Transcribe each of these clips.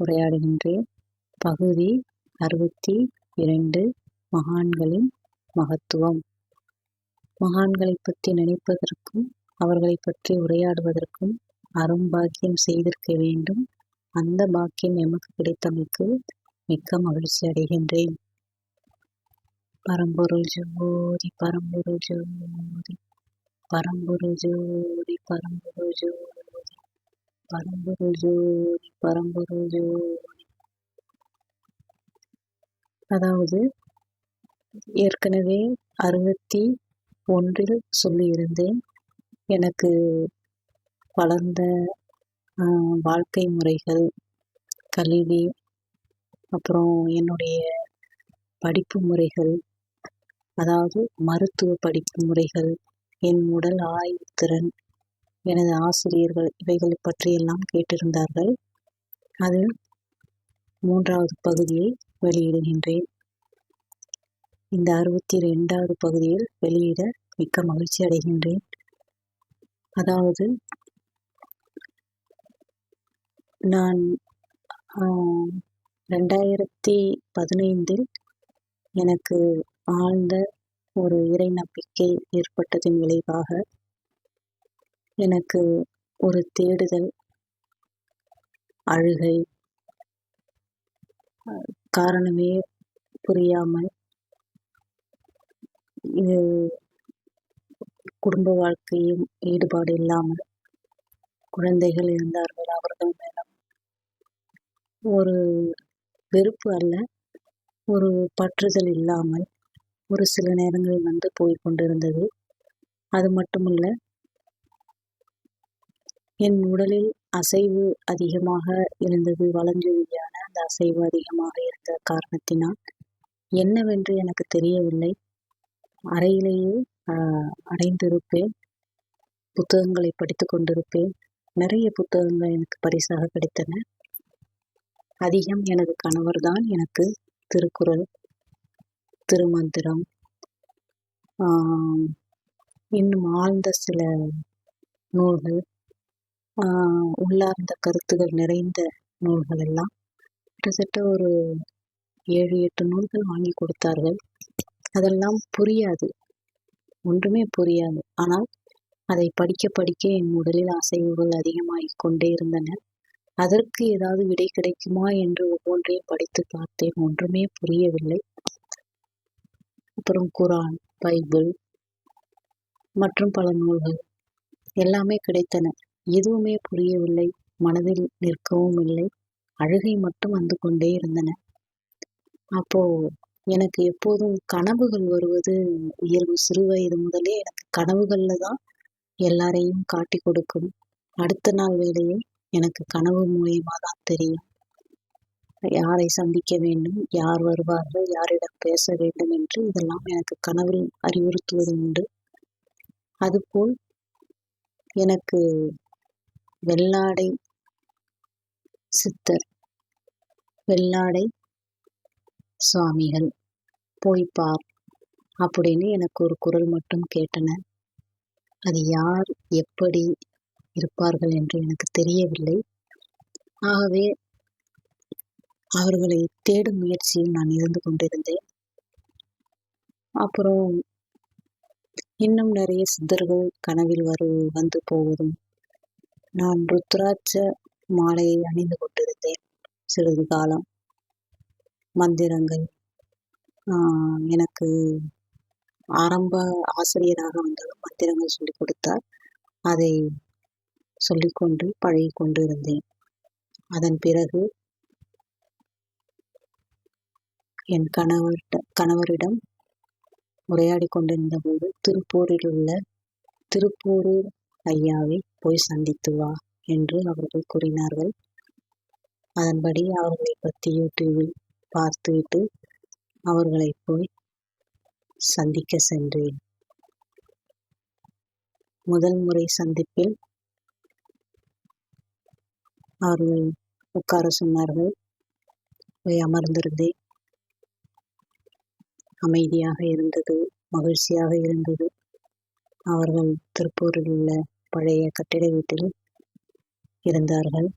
உரையாடுகின்றேன் பகுதி அறுபத்தி இரண்டு மகான்களின் மகத்துவம். மகான்களை பற்றி நினைப்பதற்கும் அவர்களை பற்றி உரையாடுவதற்கும் அரும்பாக்கியம் செய்திருக்க வேண்டும். அந்த பாக்கியம் எமக்கு கிடைத்தமைக்கு மிக்க மகிழ்ச்சி அடைகின்றேன். பரம்பொருள் ஜோதி பரம்பொருள் ஜோதி பரம்பொருள் ஜோதி பரம்பொருள் ஜோதி. பரம்பொருள் பரம்பொருள். அதாவது ஏற்கனவே அறுபத்தி ஒன்றில் சொல்லியிருந்தேன். எனக்கு வளர்ந்த வாழ்க்கை முறைகள் கல்வி அப்புறம் என்னுடைய படிப்பு முறைகள் அதாவது மருத்துவ படிப்பு முறைகள் என் உடல் ஆய்வுத்திறன் எனது ஆசிரியர்கள் இவைகளை பற்றியெல்லாம் கேட்டிருந்தார்கள். அது மூன்றாவது பகுதியை வெளியிடுகின்றேன். இந்த அறுபத்தி ரெண்டாவது பகுதியில் வெளியிட மிக்க மகிழ்ச்சி அடைகின்றேன். அதாவது நான் ரெண்டாயிரத்தி பதினைந்தில் எனக்கு ஆழ்ந்த ஒரு இறை நம்பிக்கை ஏற்பட்டதின் விளைவாக எனக்கு ஒரு தேடுதல் அழுகை காரணமே புரியாமல் இது குடும்ப வாழ்க்கையும் ஈடுபாடு இல்லாமல் குழந்தைகள் இருந்தார்கள் அவர்கள் மேலும். ஒரு வெறுப்பு அல்ல ஒரு பற்றுதல் இல்லாமல் ஒரு சில நேரங்களில் வந்து போய் கொண்டிருந்தது. அது மட்டுமல்ல என் உடலில் அசைவு அதிகமாக இருந்தது. வலஞ்சொலியான அந்த அசைவு அதிகமாக இருந்த காரணத்தினால் என்னவென்று எனக்கு தெரியவில்லை. அறையிலேயே அடைந்திருப்பேன். புத்தகங்களை படித்து கொண்டிருப்பேன். நிறைய புத்தகங்கள் எனக்கு பரிசாக கிடைத்தன. அதிகம் எனது கணவர்தான் எனக்கு திருக்குறள் திருமந்திரம் இன்னும் ஆழ்ந்த சில நூல்கள் உள்ளார்ந்த கருத்துகள் நிறைந்த நூல்கள் எல்லாம் கிட்டத்தட்ட ஒரு ஏழு எட்டு நூல்கள் வாங்கி கொடுத்தார்கள். அதெல்லாம் புரியாது. ஒன்றுமே புரியாது. ஆனால் அதை படிக்க படிக்க என் உடலில் அசைவுகள் அதிகமாகி கொண்டே இருந்தன. அதற்கு ஏதாவது விடை கிடைக்குமா என்று ஒவ்வொன்றையும் படித்து பார்த்தேன். ஒன்றுமே புரியவில்லை. அப்புறம் குரான் பைபிள் மற்றும் பல நூல்கள் எல்லாமே கிடைத்தன. எதுவுமே புரியவில்லை. மனதில் நிற்கவும் இல்லை. அழுகை மட்டும் வந்து கொண்டே இருந்தன. அப்போ எனக்கு எப்போதும் கனவுகள் வருவது இயல்பு சிறு வயது முதலே எனக்கு கனவுகள்ல தான் எல்லாரையும் காட்டி கொடுக்கும். அடுத்த நாள் வேலையை எனக்கு கனவு மூலியமா தான் தெரியும். யாரை சந்திக்க வேண்டும் யார் வருவார்கள் யாரிடம் பேச வேண்டும் என்று இதெல்லாம் எனக்கு கனவில் அறிவுறுத்துவது உண்டு. அதுபோல் எனக்கு வெள்ளாடை சித்தர் வெள்ளாடை சுவாமிகள். போய் பார் அப்படின்னு எனக்கு ஒரு குரல் மட்டும் கேட்டன. அது யார் எப்படி இருப்பார்கள் என்று எனக்கு தெரியவில்லை. ஆகவே அவர்களை தேடும் முயற்சியில் நான் இருந்து கொண்டிருந்தேன். அப்புறம் இன்னும் நிறைய சித்தர்கள் கனவில் வரு வந்து போவதும் நான் ருத்ராட்ச மாலையை அணிந்து கொண்டிருந்தேன் சிறிது காலம். மந்திரங்கள். எனக்கு ஆரம்ப ஆசிரியராக வந்தாலும் மந்திரங்கள் சொல்லிக் கொடுத்தார். அதை சொல்லிக்கொண்டு பழகி கொண்டு இருந்தேன் அதன் பிறகு என் கணவர் கணவரிடம் உரையாடி கொண்டிருந்த போது திருப்பூரில் உள்ள திருப்பூரூர் ஐயாவை போய் சந்தித்து வா என்று அவர்கள் கூறினார்கள். அதன்படி அவர்களை பற்றி யூடியூபில் பார்த்துவிட்டு அவர்களை போய் சந்திக்க சென்றேன். முதல் முறை சந்திப்பில் அவர்கள் உட்கார சொன்னார்கள். போய் அமர்ந்திருந்தேன். அமைதியாக இருந்தது மகிழ்ச்சியாக இருந்தது. அவர்கள் திருப்பூரில் உள்ள பழைய கட்டிட வீட்டில் இருந்தார்கள்.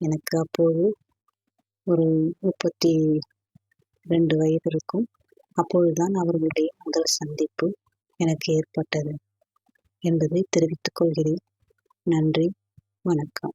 எனக்கு அப்போது ஒரு முப்பத்தி ரெண்டு வயது இருக்கும். அப்பொழுதுதான் அவர்களுடைய முதல் சந்திப்பு எனக்கு ஏற்பட்டது என்பதை தெரிவித்துக் கொள்கிறேன். நன்றி. வணக்கம்.